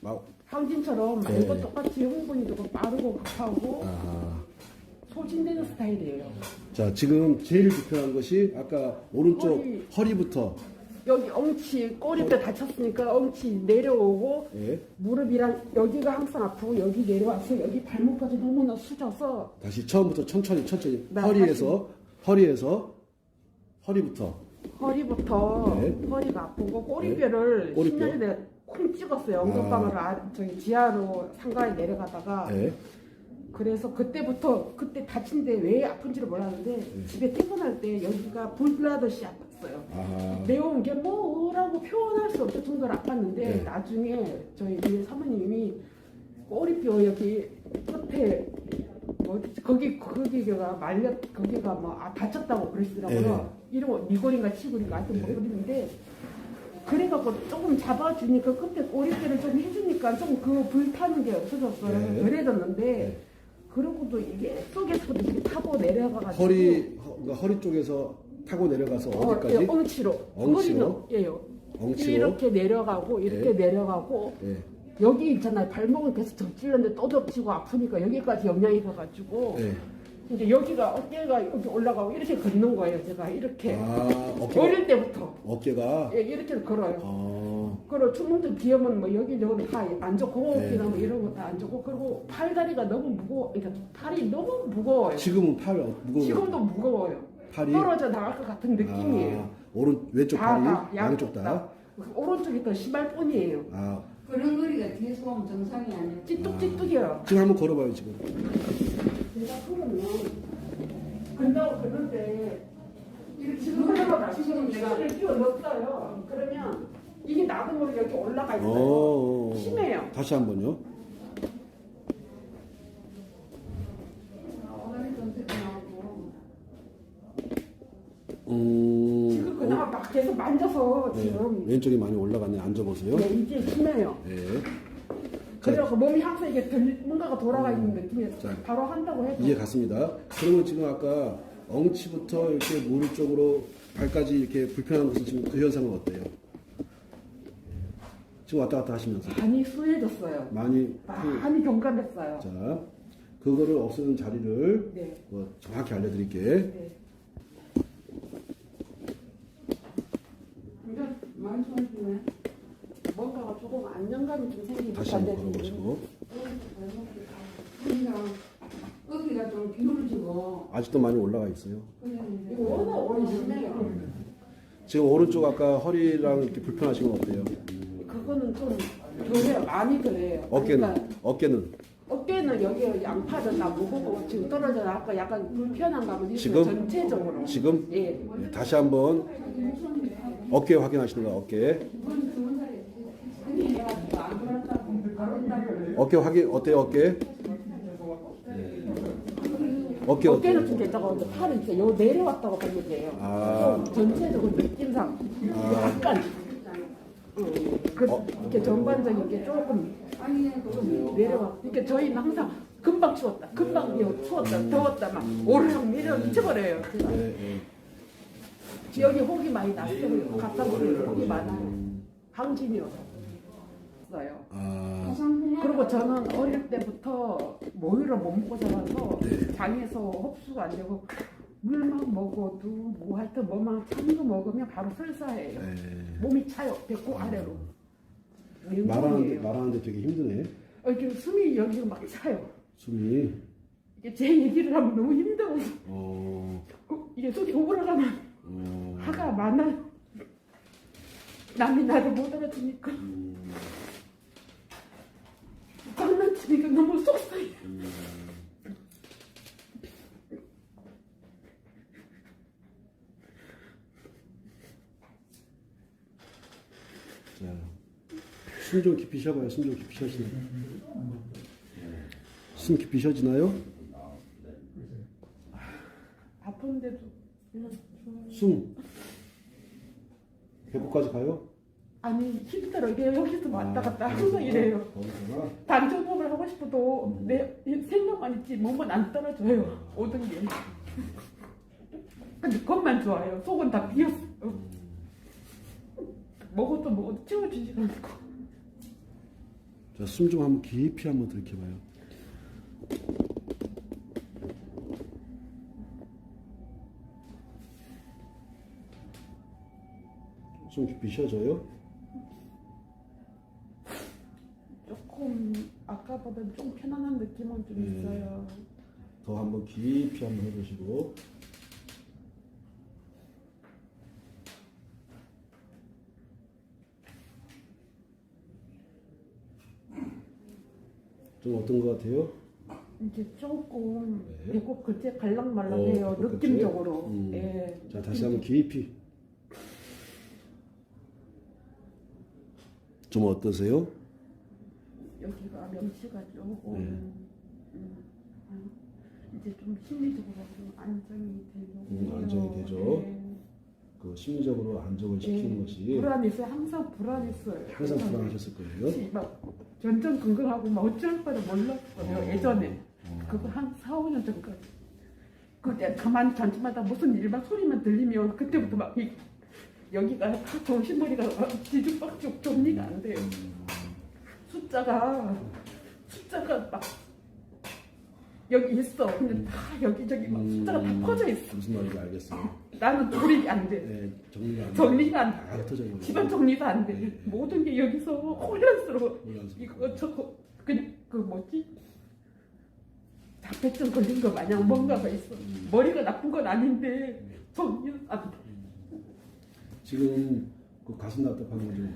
막 황진처럼 네. 말고 똑같이 흥분이 되고 빠르고 급하고 아. 소진되는 스타일이에요. 자, 지금 제일 불편한 것이 아까 오른쪽 허리. 허리 부터 여기 엉치 꼬리뼈 다쳤으니까 엉치 내려오고 예. 무릎이랑 여기가 항상 아프고 여기 내려와서 여기 발목까지 너무나 수져서 다시 처음부터 천천히 천천히 나 허리에서 허리에서 허리부터 허리부터 네. 허리가 아프고 꼬리뼈를 꼬리뼈. 10년 전에 콩 찍었어요. 엉덩방으로 아, 저기 지하로 상가에 내려가다가 예. 그래서 그때부터 그때 다친 데 왜 아픈지를 몰랐는데 네. 집에 퇴근할 때 여기가 불나듯이 아팠어요. 아. 매운 게 뭐라고 표현할 수 없을 정도로 아팠는데 네. 나중에 저희 이 사모님이 꼬리뼈 여기 끝에 어디 거기 거기가 말려 거기가 뭐 아, 다쳤다고 그러시더라고요. 이런 미골인가 치골인가 하여튼 뭐 네. 그랬는데 그래갖고 조금 잡아주니까 끝에 꼬리뼈를 좀 해주니까 좀 그 불타는 게 없어졌어요. 네. 그래졌는데 네. 그러고도 이게 속에서도 이렇게 타고 내려가가지고 허리 허, 그러니까 허리 쪽에서 타고 내려가서 어, 어디까지? 예, 엉치로 엉치로? 허리는 예요. 엉치로? 이렇게 내려가고 이렇게 네. 내려가고 예. 여기 있잖아요. 발목을 계속 접질렀는데 또 접치고 아프니까 여기까지 영향이 가가지고 예. 이제 여기가 어깨가 여기 올라가고 이렇게 걷는 거예요. 제가 이렇게 아, 어깨 어릴 때부터 어깨가 예, 이렇게 걸어요. 어. 그리고 충분히 비염은 뭐 여기 저기 다안 좋고 네. 호흡기나 뭐 이런 거 다 안 좋고 그리고 팔다리가 너무 무거워. 그러니까 팔이 너무 무거워요. 지금은 팔 어- 무거워. 지금도 무거워요. 팔이 떨어져 나갈 것 같은 느낌이에요. 아, 오른 왼쪽 다, 팔이 다, 양쪽 다. 오른쪽이 더 심할 뿐이에요. 아, 그런 거리가 뒤에서 보면 정상이 아니에요. 찌뚝찌뚝이요. 지금 한번 걸어봐요 지금. 제가 그러면 근다고 그러는데 이렇게 지금 흘러가 지금 내가 끼워 넣었어요. 그러면 이게 나도 모르게 여기 올라가 있어요. 어. 심해요. 다시 한 번요. 어머니 좀 나오고. 음. 지금 그나마 막 계속 만져서 네, 지금 왼쪽이 많이 올라갔네. 앉아보세요. 네, 이게 심해요. 네. 그래서 몸이 항상 이게 들, 뭔가가 돌아가 있는 느낌이 자, 바로 한다고 해도 이해 갔습니다. 그러면 지금 아까 엉치부터 이렇게 무릎 쪽으로 발까지 이렇게 불편한 것은 지금 그 현상은 어때요? 지금 왔다 갔다 하시면서 많이 수해졌어요. 많이 그, 많이 경감했어요. 자 그거를 없애는 자리를 네. 뭐 정확히 알려드릴게. 네. 이거 많이 좋아지네. 뭔가가 조금 안정감이 좀 생기고 다시 한번 걸어보시고 여기가 어깨가 좀 기울어지고. 아직도 많이 올라가 있어요. 이거 워낙 오래 심해요. 지금 오른쪽 아까 허리랑 이렇게 불편하신 건 어때요? 그거는 좀 덜해요. 많이 덜해요. 어깨는 그러니까 어깨는 어깨는 여기 양팔은 다 무겁고 지금 떨어져 아까 약간 불편한 감은 있어요. 지금? 전체적으로. 지금 예. 네, 다시 한번 어깨 확인하시는 거예요. 어깨 어깨 확인 어때요? 어깨 네. 어깨 어깨는 어때요? 좀 괜찮고 근데 팔은 이렇게 요 내려왔다고 보면 돼요. 아. 좀 전체적으로 느낌상 아. 약간 어, 그, 어. 이렇게 전반적인 게 조금 그 내려와. 그러니까 저희는 항상 금방 추웠다, 금방 이거 추웠다, 더웠다 막 오르락 내리락 미쳐버려요. 그래서 네, 네. 여기 혹이 많이 났어요. 보면 혹이 많아요. 항진이어서. 어요 아, 그리고 저는 어릴 때부터 모유를 못 먹고 자라서 네. 장에서 흡수가 안 되고 물만 먹어도 뭐 하여튼 뭐만 찬 거 먹으면 바로 설사해요. 네. 몸이 차요. 배꼽 아래로. 말하는데. 말하는데 되게 힘드네. 어, 이렇게 숨이 여기가 막 차요. 숨이 이게 제 얘기를 하면 너무 힘들어서 어, 어, 이게 속이 오그라가면 어, 화가 많아요. 남이 나를 못 알아주니까 음, 장난치니까 너무 속상해. 자, 숨좀 깊이 쉬어봐요. 숨 좀 깊이 쉬어지나요? 숨 깊이 쉬어지나요? 아픈데도. 숨 배꼽까지 가요? 아니 힘들어 이게 여기서 왔다 갔다 아, 항상 이래요. 단전법을 하고 싶어도 내 생각만 있지 몸은 안 떨어져요. 모든 게. 근데 겉만 좋아요. 속은 다 비었어요. 먹어도 먹어도 채워주지가 않고. 자, 숨 좀 한번 깊이 한번 들이켜봐요. 숨 깊이 쉬어져요? 조금 아까보다 좀 편안한 느낌은 좀 네. 있어요. 더 한번 깊이 한번 해보시고 좀 어떤 것 같아요? 이제 조금 네. 배꼽 끝에 갈랑말랑해요. 어, 배꼽? 느낌적으로. 음. 예. 자 다시 한번 깊이 좀 어떠세요? 여기가 명치가 네. 음, 아, 이제 좀 심리적으로 좀 안정이 되고 음, 안정이 되죠. 네. 그 심리적으로 안정을 시키는 네. 것이 불안했어요. 항상 불안했어요. 항상 불안하셨을 거예요. 막 전전 건강하고 막 어쩔 거를 몰랐어요. 예전에 어. 그거 한 4, 5년 전까지. 그때 가만히 잔치마다 무슨 일만 소리만 들리면 그때부터 막 이, 여기가 다 정신머리가 막 뒤죽박죽 정리가 안 돼요. 숫자가 숫자가 막 여기 있어. 근데 다 여기저기 막 숫자가 다 음, 퍼져 있어. 무슨 말인지 알겠어요. 나는 조립이 안 돼. 네, 정리가 안 정리가 안 돼. 있는 집안 정리도 안 돼. 네. 모든 게 여기서 혼란스러워. 이거 저거 그, 그 뭐지? 자폐증 걸린 거 마냥 뭔가가 있어. 머리가 나쁜 건 아닌데 정리는 안 돼. 지금 그 가슴 답답한 어때요?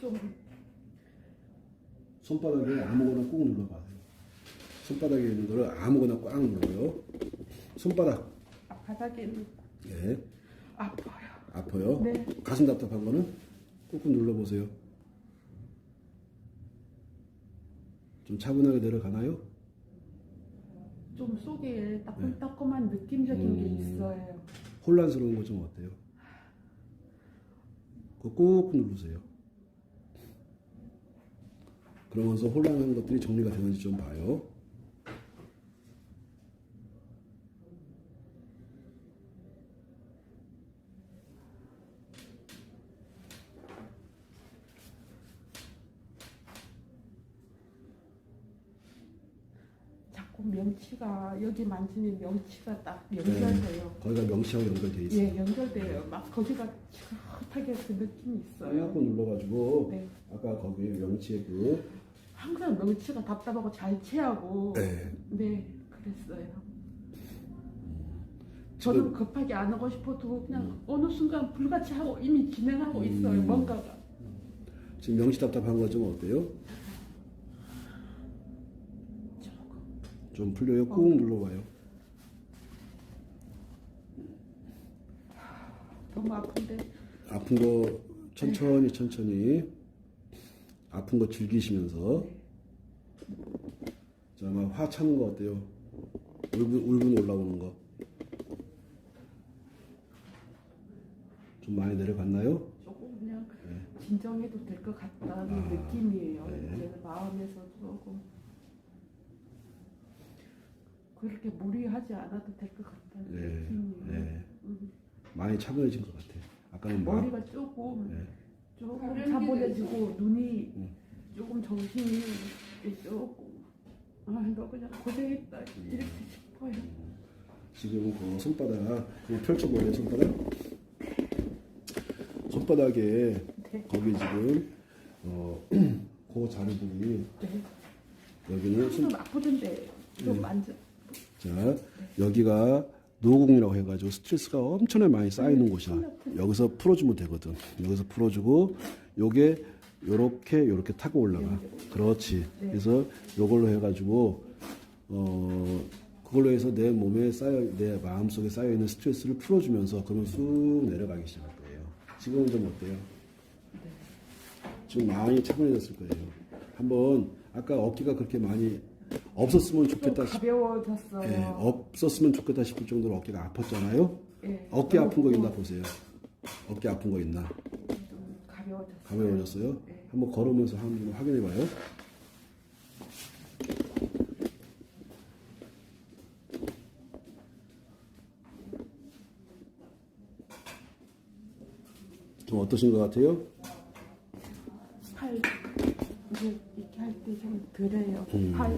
좀 손바닥에 아무거나 꾹 눌러봐요. 손바닥에 있는 거를 아무거나 꽉 눌러요. 손바닥. 아, 바닥에는 네. 아파요. 아파요. 네. 가슴 답답한 거는 꾹꾹 눌러보세요. 좀 차분하게 내려가나요? 좀 속에 따끔따끔한 느낌적인 게 음. 있어요. 혼란스러운 거 좀 어때요? 꾹꾹 누르세요. 그러면서 혼란한 것들이 정리가 되는지 좀 봐요. 자꾸 명치가 여기 만지면 명치가 딱 연결돼요. 거기가 명시하고 연결돼 있어요. 예, 연결돼요. 막 거기가 지긋하게 그 느낌이 있어요. 꾹꾹 눌러가지고 네. 아까 거기 명치의 그 항상 명치가 답답하고 잘 체하고 네. 네 그랬어요. 저는 급하게 안 하고 싶어도 그냥 어느 순간 불같이 하고 이미 진행하고 있어요. 음. 뭔가가 지금 명시 답답한 거 좀 어때요? 조금 좀 풀려요? 꾹 눌러봐요. 너무 아픈데 아픈 거 천천히 천천히 아픈 거 즐기시면서 자, 막화 차는 거 어때요? 울분 울분 올라오는 거. 좀 많이 내려갔나요? 조금 그냥 네. 진정해도 될 것 같다는 아, 느낌이에요. 네. 제 마음에서 조금 그렇게 무리하지 않아도 될 것 같다는 네, 느낌이에요. 네. 음. 많이 차분해진 것 같아요. 아까는 막 머리가 조금 네. 조금 차분해지고 눈이 음. 조금 정신이 조금 아너 그냥 고생했다 이렇게 싶어요. 지금 그 손바닥 그거 펼쳐보세요 손바닥 손바닥에 네. 거기 지금 어, 그 자리 부분이 네. 여기는 손, 좀 아프던데 좀 네. 만져. 자 여기가 노공이라고 해가지고 스트레스가 엄청나게 많이 쌓이는 곳이야 여기서 풀어주면 되거든 여기서 풀어주고 요게 요렇게 요렇게 타고 올라가 그렇지 그래서 요걸로 해가지고 어 그걸로 해서 내 몸에 쌓여 내 마음 속에 쌓여 있는 스트레스를 풀어주면서 그러면 쑥 내려가기 시작할 거예요 지금은 좀 어때요? 지금 많이 차분해졌을 거예요 한번 아까 어깨가 그렇게 많이 없었으면 좀 좋겠다 싶 가벼워졌어요. 예, 없었으면 좋겠다 싶을 정도로 어깨가 아팠잖아요. 예. 어깨 아픈 거 있나 좀 보세요. 어깨 아픈 거 있나? 가벼워졌어요. 가벼워졌어요? 네. 한번 걸으면서 한번 확인해 봐요. 좀 어떠신 것 같아요? 이게 이렇게 할 때좀 덜해요. 음. 팔이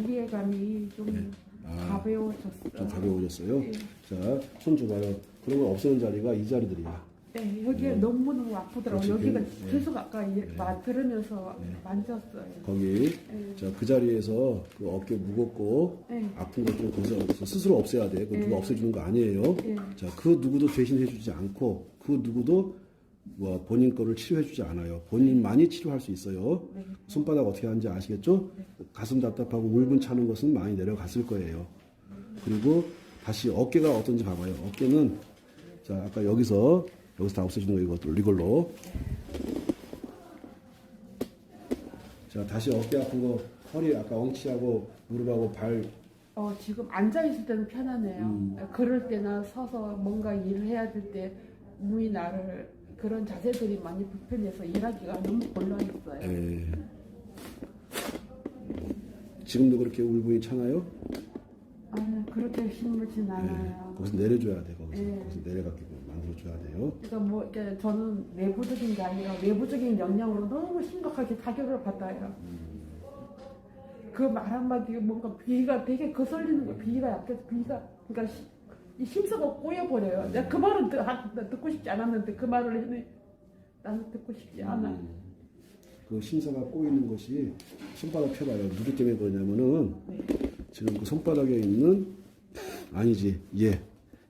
무게감이 좀 아, 가벼워졌어요. 좀 가벼워졌어요. 예. 자, 손 줘봐요. 그런 거 없애는 자리가 이 자리들이야. 네, 여기 음. 너무 너무 아프더라고요. 그렇지, 여기가 그- 네. 계속 아까 이- 네. 마- 들으면서 네. 만졌어요. 거기 네. 자 그 자리에서 그 어깨 무겁고 네. 아픈 것좀 거기서 스스로 없애야 돼. 그 누가 네. 없애주는 거 아니에요. 네. 자 그 누구도 대신해주지 않고 그 누구도 뭐 본인 거를 치료해주지 않아요. 본인만이 치료할 수 있어요. 네. 손바닥 어떻게 하는지 아시겠죠? 가슴 답답하고 울분 차는 것은 많이 내려갔을 거예요. 그리고 다시 어깨가 어떤지 봐봐요. 어깨는 자 아까 여기서 여기서 다 없애주는 거 이것도 이걸로 자 다시 어깨 아픈 거 허리 아까 엉치하고 무릎하고 발 어, 지금 앉아 있을 때는 편하네요. 음. 걸을 때나 서서 뭔가 일을 해야 될때 몸이 나를 그런 자세들이 많이 불편해서 일하기가 너무 곤란했어요. 에. 지금도 그렇게 울분이 차나요? 아니 그렇게 심하진 예. 않아요. 거기서 내려줘야 돼 거기서 네. 거기서 만 들어줘야 돼요. 그러니까 뭐 이렇게 저는 내부적인 게 아니라 외부적인 영향으로 너무 심각하게 타격을 받아요. 그 말 한마디가 뭔가 비가 되게 거슬리는 거 비가 약해서 비가 그러니까 시- 이 심서가 꼬여버려요. 내가 그 말은 듣, 하- 듣고 싶지 않았는데 그 말을 했네. 나는 듣고 싶지 않아. 음. 그 심사가 꼬이는 것이 손바닥 펴봐요. 누구 때문에 그러냐면은 네. 지금 그 손바닥에 있는 아니지 예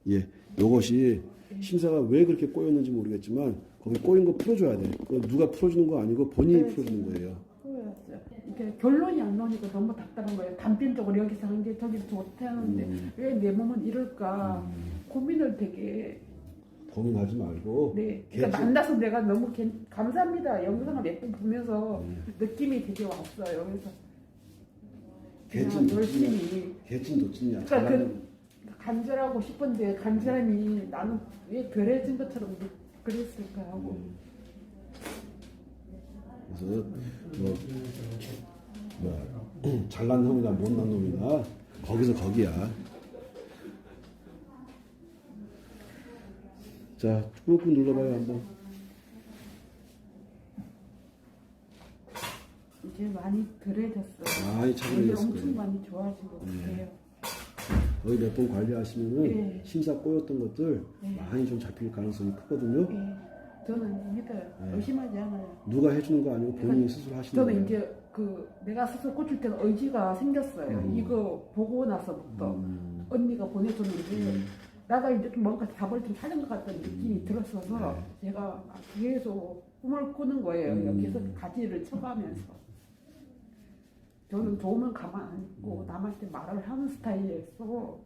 예. 요것이 심사가 왜 그렇게 꼬였는지 모르겠지만 거기 꼬인 거 풀어줘야 돼. 그거 누가 풀어주는 거 아니고 본인이 네, 풀어주는 거예요. 그거였어요. 이게 결론이 안 나오니까 너무 답답한 거예요. 단편적으로 여기서 한 게 저기 좋다는데 음. 왜 내 몸은 이럴까 고민을 되게 고민하지 말고 네. 그러니까 만나서 내가 너무 괜- 감사합니다. 영상을 몇 번 보면서 음. 느낌이 되게 왔어요. 그래서 그냥 도찐이야. 열심히 개친 도찐이야. 그러니까 그 간절하고 싶은데 간절함이 나는 왜 덜해진 것처럼 느- 그랬을까 하고 그래서 뭐, 뭐 잘난 놈이나 못난 놈이나 거기서 거기야. 자, 꾹꾹 눌러봐요 한번. 이제 많이 덜해졌어요. 많이 차분해졌을 엄청 거예요. 많이 좋아진 것 네. 같아요. 거의 몇 번 관리하시면은 네. 심사 꼬였던 것들 네. 많이 좀 잡힐 가능성이 크거든요. 예, 저는 믿어요. 네. 의심하지 않아요. 누가 해주는 거 아니고 본인이 스스로 하시는 저는 거예요. 이제 그 내가 스스로 꽂힐 때는 의지가 생겼어요. 음. 이거 보고 나서부터 음, 언니가 보내줬는데 음. 나가 이제 좀 뭔가 답을 좀 찾은 것 같다는 느낌이 들었어서 네. 제가 계속 꿈을 꾸는 거예요. 음. 계속 가지를 쳐가면서 저는 도움을 가만 안 있고 음. 남한테 말을 하는 스타일이어서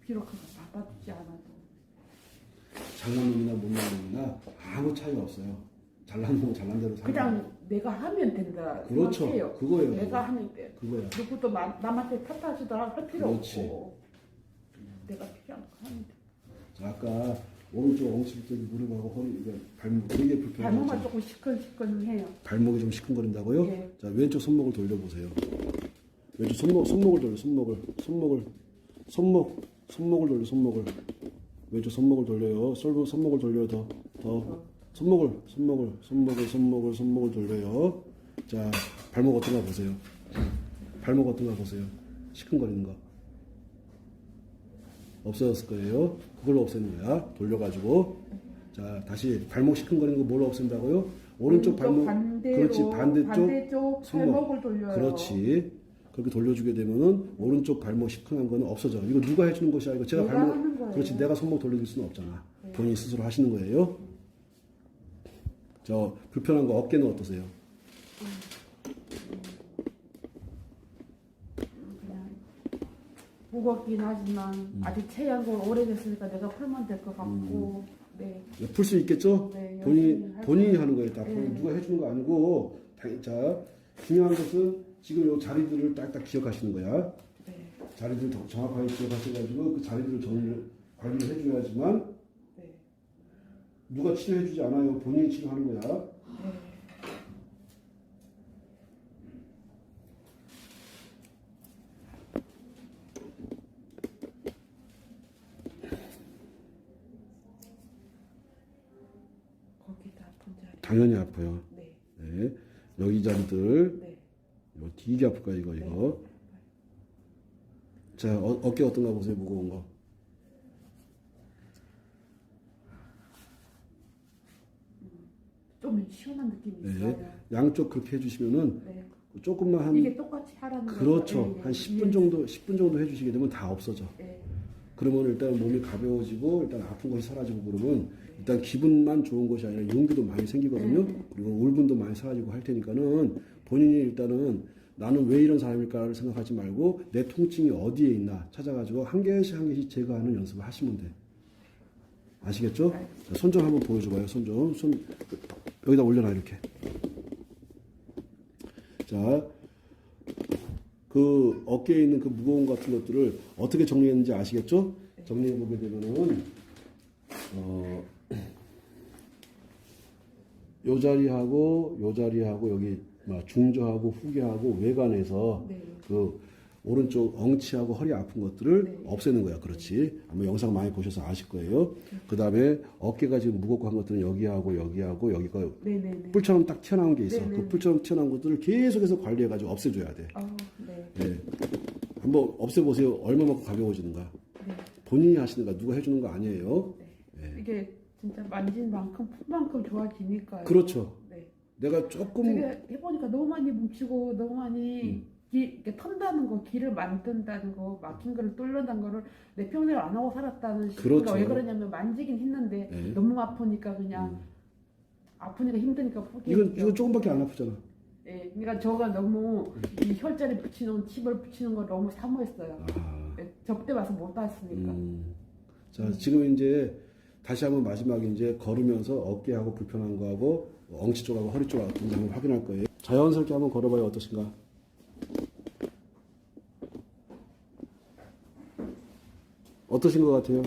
비록 그거 받아주지 않아도 잘난 놈이나 못난 놈이나 아무 차이가 없어요. 잘난 놈은 잘난 대로 살아요. 그냥 내가 하면 된다 그렇죠. 생각해요. 그거예요. 내가 하면 돼. 그거야. 누구도 마- 남한테 탓하지도 할 필요 그렇지. 없고 내가 필요한 거 하면 돼. 자, 아까 오른쪽 엉치부터 무릎하고 허리, 이게 발목 되게 발목만 불편하죠. 조금 시큰시큰해요. 발목이 좀 시큰거린다고요? 예. 자, 왼쪽 손목을 돌려보세요. 왼쪽 손목, 손목을 돌려, 손목을, 손목을, 손목, 손목을 돌려, 손목을. 왼쪽 손목을 돌려요. 손목, 손목을 돌려요, 더, 더. 손목을, 손목을, 손목을, 손목을, 손목을 돌려요. 자, 발목 어떤가 보세요. 발목 어떤가 보세요. 시큰거리는 거. 없어졌을 거예요. 그걸로 없애는 거야. 돌려가지고. 자, 다시 발목 시큰거리는 거 뭘로 없앤다고요? 오른쪽 발목. 반대로 그렇지, 반대쪽. 반대쪽 손목. 발목을 돌려요. 그렇지. 그렇게 돌려주게 되면은 오른쪽 발목 시큰한 거는 없어져. 이거 누가 해주는 것이야? 이거 제가 발목. 그렇지. 내가 손목 돌려줄 수는 없잖아. 네. 본인이 스스로 하시는 거예요. 저 불편한 거 어깨는 어떠세요? 그냥 무겁긴 하지만 음. 아직 체양고 오래됐으니까 내가 풀면 될 것 같고 네. 풀 수 있겠죠? 네, 본인 열심히 할 본인이 거예요. 하는 거예요. 다 네. 누가 해주는 거 아니고 당- 자 중요한 것은 지금 요 자리들을 딱딱 기억하시는 거야. 네. 자리들 더 정확하게 기억하셔가지고 그 자리들을 정리를 관리를 해줘야지만 네. 누가 치료해주지 않아요. 본인이 치료하는 거야. 네. 거기다 아픈 자리. 당연히 아파요. 네. 네. 여기 자리들 네. 이거 되게 아플 거야 이거 이거. 자 어, 어깨 어떤가 보세요 무거운 거. 좀 시원한 느낌이 네. 있어요. 양쪽 그렇게 해주시면은 네. 조금만 한 이게 똑같이 하라는? 그렇죠 예, 예. 한 10분 정도 10분 정도 해주시게 되면 다 없어져. 예. 그러면 일단 몸이 가벼워지고 일단 아픈 것이 사라지고 그러면 일단 기분만 좋은 것이 아니라 용기도 많이 생기거든요. 그리고 울분도 많이 사라지고 할 테니까는 본인이 일단은 나는 왜 이런 사람일까를 생각하지 말고 내 통증이 어디에 있나 찾아가지고 한 개씩 한 개씩 제거하는 연습을 하시면 돼. 아시겠죠? 자, 손좀 한번 보여줘봐요. 손 좀. 손 여기다 올려놔 이렇게. 자, 그 어깨에 있는 그 무거운 것 같은 것들을 어떻게 정리했는지 아시겠죠? 정리해 보게 되면은 어, 요 자리하고 요 자리하고 여기 막 중저하고 후계하고 외관에서 네. 그 오른쪽 엉치하고 허리 아픈 것들을 네. 없애는 거야. 그렇지. 아마 영상 많이 보셔서 아실 거예요. 그 다음에 어깨가 지금 무겁고 한 것들은 여기하고 여기하고 여기가 네 네 네. 뿔처럼 딱 튀어나온 게 있어. 네, 네, 그 네. 뿔처럼 튀어나온 것들을 계속해서 관리해가지고 없애줘야 돼. 아, 네. 예. 한번 없애보세요. 얼마만큼 가벼워지는가. 네. 본인이 하시는 거 누가 해주는 거 아니에요. 예. 이게 진짜 만진 만큼 푼 만큼 좋아지니까요. 그렇죠. 네. 내가 조금 해보니까 너무 많이 뭉치고 너무 많이 음. 기, 이렇게 턴다는 거, 길을 만든다는 거, 막힌 거를 뚫는다는 거를 내 평생을 안 하고 살았다는 그렇죠. 식으로 왜 그러냐면 만지긴 했는데 네. 너무 아프니까 그냥 음. 아프니까 힘드니까 포기했죠. 이건 이거 조금밖에 안 아프잖아. 예, 그러니까 저가 너무 이 혈자리 붙이는 칩을 붙이는 걸 너무 사모했어요. 아. 예, 접대 와서 못 왔으니까. 음. 자 지금 이제 다시 한번 마지막에 이제 걸으면서 어깨하고 불편한 거하고 엉치 쪽하고 허리 쪽하고 동작 한번 확인할 거예요. 자연스럽게 한번 걸어봐요 어떠신가? 어떠신 것 같아요?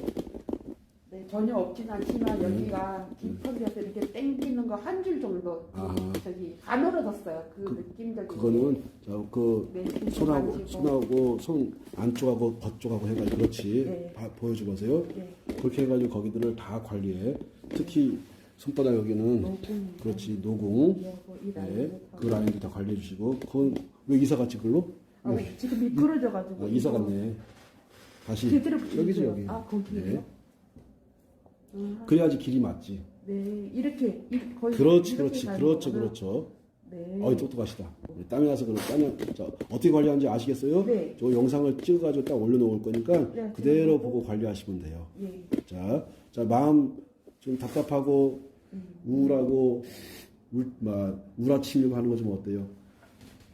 네, 전혀 없진 않지만 여기가 음. 뒷허리에서 이렇게 땡기는 거 한 줄 정도 아하. 저기 가늘어졌어요. 그, 그- 느낌적인. 그거는 저그 네, 네, 손하고 만지고. 손하고 손 안쪽하고 겉쪽하고 해가지고 그렇지 네. 봐- 보여줘 보세요. 네, 그렇게 해가지고 거기들을 다 관리해. 특히 손바닥 여기는 노공. 그렇지 노공. 여고 이 네, 그 라인도 다 관리해 주시고 그건 왜 이사 갔지 글로? 아, 지금 미끄러져가지고. 아, 이사 갔네. 다시 제대로. 여기지 여기. 아, 거기요? 네. 아, 그래야지 길이 맞지. 네, 이렇게 이- 거의 그렇지, 이렇게 그렇지, 가는 그렇죠, 거구나. 그렇죠. 네. 어이 똑똑하시다. 네, 땀이 나서 그런 땀이 자 어떻게 관리하는지 아시겠어요? 네. 저 영상을 찍어가지고 딱 올려놓을 거니까 네, 그대로. 보고 관리하시면 돼요. 예. 자, 자 마음 좀 답답하고 음. 우울하고 울, 막 우라치려고 하는 거 좀 어때요?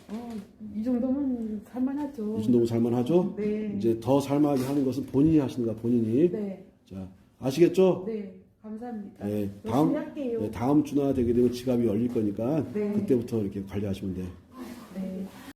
어, 이 정도면 살만하죠. 요즘 너무 살만하죠? 네. 이제 더 살만하게 하는 것은 본인이 하시는 거야, 본인이. 네, 자, 아시겠죠? 네, 감사합니다. 네, 열심히 다음, 할게요. 네, 다음 주나 되게 되면 지갑이 열릴 거니까 네. 그때부터 이렇게 관리하시면 돼. 네.